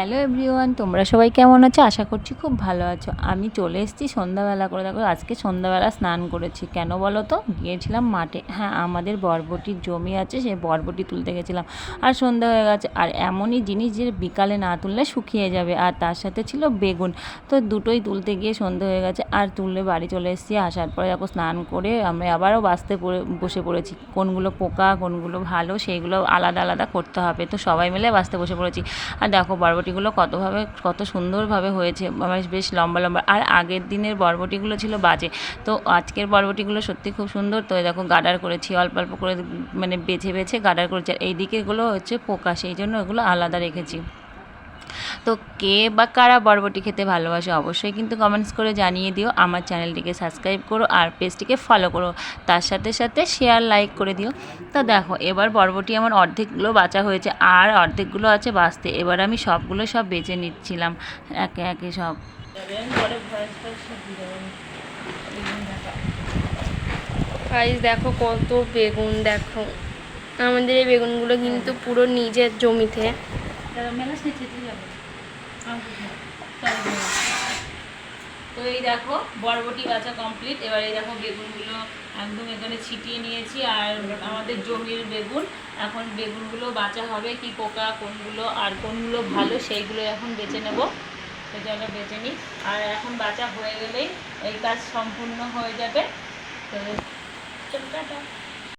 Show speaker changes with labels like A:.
A: Hello everyone, তোমরা সবাই কেমন আছো? আশা করছি খুব ভালো আছো। আমি চলে এসেছি সন্ধ্যাবেলা করে। দেখো, আজকে সন্ধ্যাবেলা স্নান করেছি। কেন বলো তো? গিয়েছিলাম মাঠে। হ্যাঁ আমাদের বরবটির জমি আছে, সেই বরবটি তুলতে গেছিলাম। আর সন্ধ্যা হয়ে গেছে। আর এমনই জিনিস যে বিকালে না তুললে শুকিয়ে যাবে। আর তার সাথে ছিল বেগুন। তো দুটোই তুলতে গিয়ে সন্ধ্যা হয়ে গেছে। আর তুললে বাড়ি চলে এসেছি। আসার পরে দেখো, স্নান করে আমি আবারও বাঁচতে পড়ে, বসে পড়েছি। কোনগুলো পোকা, কোনগুলো ভালো, সেইগুলো আলাদা আলাদা করতে হবে। তো সবাই মিলে বাঁচতে বসে পড়েছি। আর দেখো বরবটিগুলো কতভাবে, কত সুন্দরভাবে হয়েছে, আমার বেশ লম্বা লম্বা। আর আগের দিনের বরবটিগুলো ছিল বাজে। তো আজকের বরবটিগুলো সত্যি খুব সুন্দর। তো দেখো গাডার করেছি, অল্প অল্প করে মানে বেছে বেছে গাডার করেছি। আর এইদিকেগুলো হচ্ছে পোকা, সেই জন্য ওগুলো আলাদা রেখেছি। তো কে বা কারা বরবটি খেতে ভালোবাসে অবশ্যই কিন্তু কমেন্টস করে জানিয়ে দিও। আমার চ্যানেলটিকে সাবস্ক্রাইব করো আর পেজটিকে ফলো করো। তার সাথে সাথে শেয়ার লাইক করে দিও। তো দেখো, এবার বরবটি আমার অর্ধেকগুলো বাঁচা হয়েছে আর অর্ধেকগুলো আছে বাঁচতে। এবার আমি সবগুলো সব বেছে নিচ্ছিলাম। একে একে সব।
B: গাইস দেখো কত বেগুন, দেখো। আমাদের এই বেগুনগুলো কিন্তু পুরো নিজের জমিতে।
A: তো এই দেখো বরবটি বাছা কমপ্লিট এবার এই দেখো বেগুনগুলো একদম এখানে ছিটিয়ে নিয়েছি। আর আমাদের জমির বেগুন, এখন বেগুনগুলো বাঁচা হবে কি পোকা, কোনগুলো আর কোনগুলো ভালো, সেইগুলো এখন বেছে নেব। সেটা আমরা বেছে নিই। আর এখন বাঁচা হয়ে গেলেই এই কাজ সম্পূর্ণ হয়ে যাবে। তো